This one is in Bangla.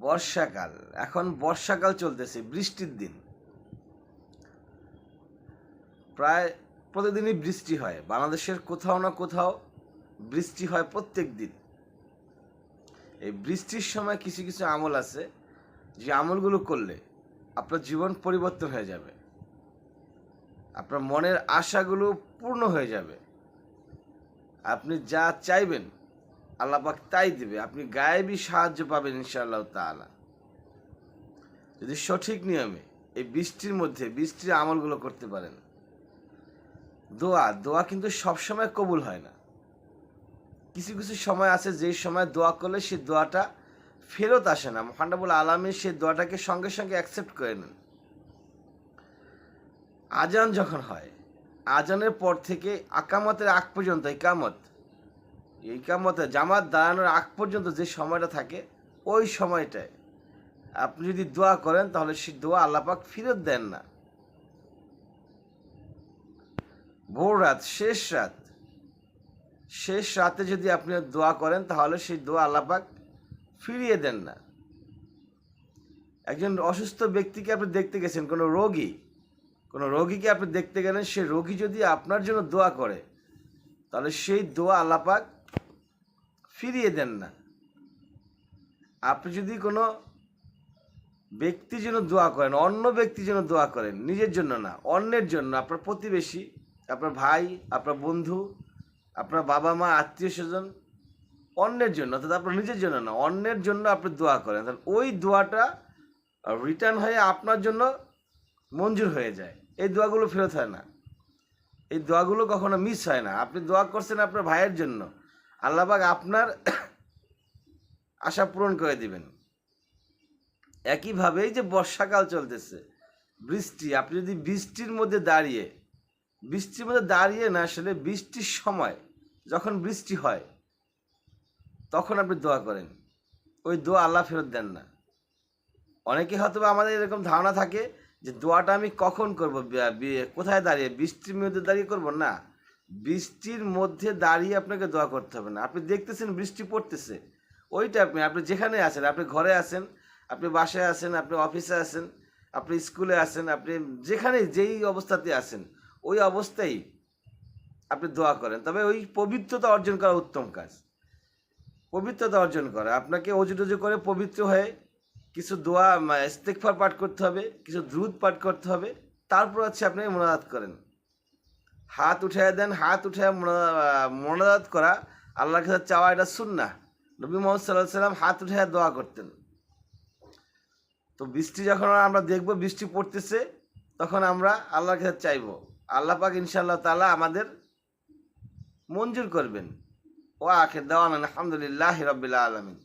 বর্ষাকাল। এখন বর্ষাকাল চলতেছে, বৃষ্টির দিন। প্রায় প্রতিদিনই বৃষ্টি হয়। বাংলাদেশের কোথাও না কোথাও বৃষ্টি হয় প্রত্যেক দিন। এই বৃষ্টির সময় কিছু কিছু আমল আছে। যে আমলগুলো করলে আপনার জীবন পরিবর্তন হয়ে যাবে। আপনার মনের আশাগুলো পূর্ণ হয়ে যাবে। আপনি যা চাইবেন আল্লাহ পাক তাই দেবে, আপনি গায়েবী সাহায্য পাবেন ইনশাআল্লাহ তাআলা। যদি সঠিক নিয়মে এই বৃষ্টির মধ্যে, বৃষ্টির আমলগুলো করতে পারেন। দোয়া দোয়া কিন্তু সবসময় কবুল হয় না। কিছু কিছু সময় আছে যেই সময় দোয়া করলে সে দোয়াটা ফেরত আসে না। মহানবুল আলমী সেই দোয়াটাকে সঙ্গে সঙ্গে অ্যাকসেপ্ট করে নেন। আজান যখন হয়, আজানের পর থেকে আকামতের আগ পর্যন্ত ইকামত এই ইকামতে জামাত দাঁড়ানোর আগ পর্যন্ত যে সময়টা থাকে, ওই সময়টায় আপনি যদি দোয়া করেন, তাহলে সেই দোয়া আল্লাপাক ফেরত দেন না। ভোর রাত, শেষ রাত, শেষ রাতে যদি আপনি দোয়া করেন, তাহলে সেই দোয়া আল্লাপাক ফিরিয়ে দেন না। একজন অসুস্থ ব্যক্তিকে আপনি দেখতে গেছেন, কোনো রোগী, কোনো রোগীকে আপনি দেখতে গেলেন, সে রোগী যদি আপনার জন্য দোয়া করে, তাহলে সেই দোয়া আল্লাপাক ফিরিয়ে দেন না। আপনি যদি কোনো ব্যক্তির জন্য দোয়া করেন, অন্য ব্যক্তির জন্য দোয়া করেন, নিজের জন্য না, অন্যের জন্য, আপনার প্রতিবেশী, আপনার ভাই, আপনার বন্ধু, আপনার বাবা মা, আত্মীয় স্বজন, অন্যের জন্য, অর্থাৎ আপনার নিজের জন্য না, অন্যের জন্য আপনি দোয়া করেন, তাহলে ওই দোয়াটা রিটার্ন হয়ে আপনার জন্য মঞ্জুর হয়ে যায়। এই দোয়াগুলো ফেরত হয় না। এই দোয়াগুলো কখনো মিস হয় না। আপনি দোয়া করছেন আপনার ভাইয়ের জন্য। আল্লাহবাক আপনার আশা পূরণ করে দিবেন। একইভাবে এই যে বর্ষাকাল চলতেছে, বৃষ্টি, আপনি যদি বৃষ্টির মধ্যে দাঁড়িয়ে, বৃষ্টির মধ্যে দাঁড়িয়ে না আসলে বৃষ্টির সময় যখন বৃষ্টি হয়, তখন আপনি দোয়া করেন। ওই দোয়া আল্লাহ ফেরত দেন না। অনেকে হয়তো আমাদের এরকম ধারণা থাকে যে দোয়াটা আমি কখন করব কোথায় দাঁড়িয়ে, বৃষ্টির মধ্যে দাঁড়িয়ে করব? না। বৃষ্টির মধ্যে দাঁড়িয়ে আপনাকে দোয়া করতে হবে না। আপনি দেখতেছেন বৃষ্টি পড়তেছে। ওইটা আপনি আপনি যেখানে আছেন, আপনি ঘরে আছেন, আপনি বাসায় আছেন, আপনি অফিসে আছেন, আপনি স্কুলে আছেন, আপনি যেখানে যেই অবস্থাতে আছেন, ওই অবস্থায় আপনি দোয়া করেন। তবে ওই পবিত্রতা অর্জন করা উত্তম কাজ। পবিত্রতা অর্জন করা। আপনাকে অজু টজু করে পবিত্র হয়ে কিছু দোয়া ইস্তেকফার পাঠ করতে হবে, কিছু দ্রুত পাঠ করতে হবে। তারপর হচ্ছে আপনি মোনাজাত করেন। হাত উঠায় দেন, হাত উঠায় মোনাজাত করা, আল্লাহর কাছে চাওয়া এটা শুননা নবী মোহাম্মদ সাল্লাহ সাল্লাম হাত উঠায় দোয়া করতেন। তো বৃষ্টি যখন আমরা দেখব, বৃষ্টি পড়তেছে, তখন আমরা আল্লাহর কাছে চাইব। আল্লাহ পাক ইনশাআল্লাহ তালা আমাদের মঞ্জুর করবেন। ও আখের দেওয়ান আলহামদুলিল্লাহ রবিল্লা আলমিন।